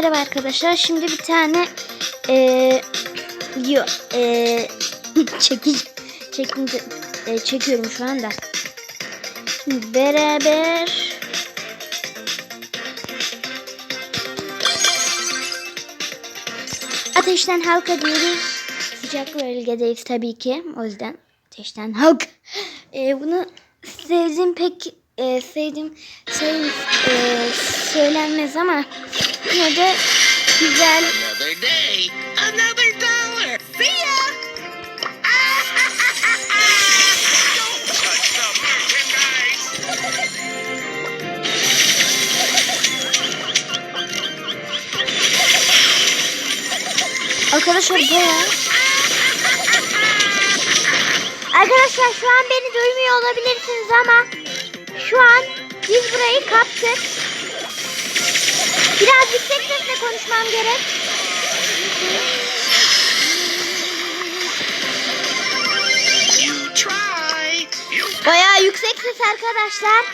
merhaba arkadaşlar. Şimdi bir tane eee yo, eee çekici çekince eee, çekiyorum şu anda. Şimdi beraber Ateşten halka diyoruz. Sıcak bölgedeyiz tabii ki. O yüzden ateşten halk. Eee, bunu sevdim pek eee, sevdim şey eee, söylenmez ama yine de güzel Another day, another dollar. See ya! Arkadaşlar bayağı. Arkadaşlar şu an beni duymuyor olabilirsiniz ama şu an biz burayı kaptık. Biraz yüksek sesle konuşmam gerek. Bayağı yüksek ses arkadaşlar.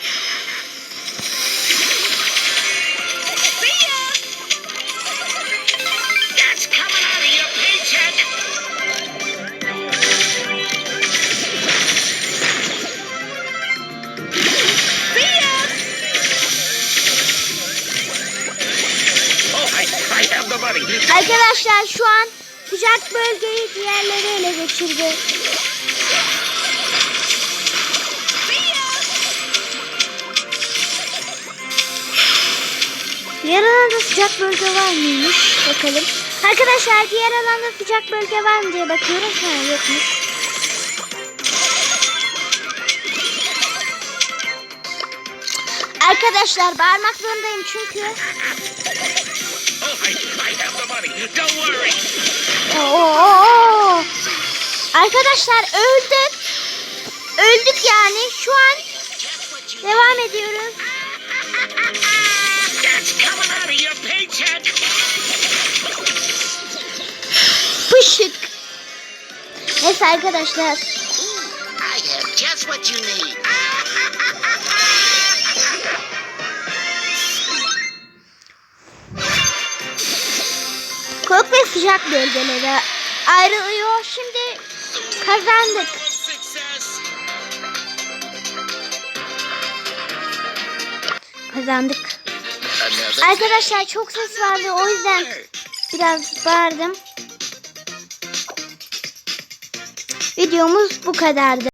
Arkadaşlar şu an sıcak bölgeyi diğerleri ele geçirdi. Diğer alanda sıcak bölge var mıymış? Bakalım. Arkadaşlar diğer alanda sıcak bölge var mı diye bakıyorum. Ha yokmuş. Arkadaşlar bağırmak zorundayım çünkü. Oo! Arkadaşlar öldük. Öldük yani. Şu an devam ediyoruz. Pışık. Neyse arkadaşlar. I have just what you need. Soğuk ve sıcak bölgelere ayrılıyor. Şimdi kazandık. Kazandık. Arkadaşlar çok ses vardı o yüzden biraz bağırdım. Videomuz bu kadardı.